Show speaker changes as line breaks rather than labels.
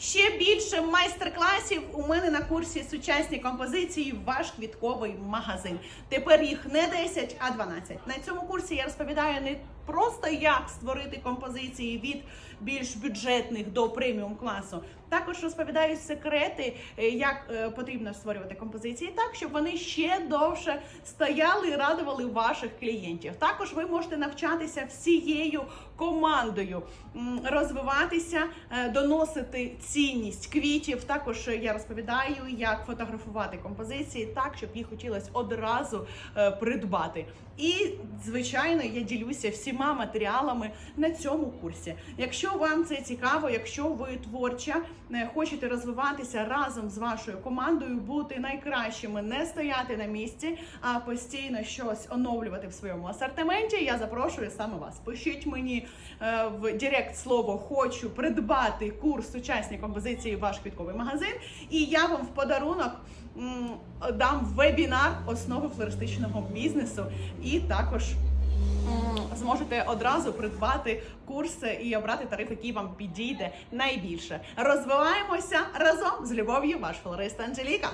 Ще більше майстер-класів у мене на курсі сучасні композиції Ваш квітковий магазин. Тепер їх не 10, а 12. На цьому курсі я розповідаю не просто як створити композиції від більш бюджетних до преміум класу. Також розповідаю секрети, е, як е, потрібно створювати композиції так, щоб вони ще довше стояли і радували ваших клієнтів. Також ви можете навчатися всією командою, розвиватися, е, доносити цінність квітів. Також я розповідаю, як фотографувати композиції так, щоб їх хотілося одразу е, придбати. І звичайно, я ділюся всіма матеріалами на цьому курсі. Якщо вам це цікаво, якщо ви творча, е, хочете розвиватися разом з вашою командою, бути найкращими, не стояти на місці, а постійно щось оновлювати в своєму асортименті. Я запрошую саме вас. Пишіть мені е, в Директ слово хочу придбати курс сучасні композиції ваш квітковий магазин, і я вам в подарунок дам вебінар основи флористичного бізнесу і також. Зможете одразу придбати курси і обрати тариф, який вам підійде найбільше. Розвиваємося разом з любов'ю, ваш флорист Анжеліка.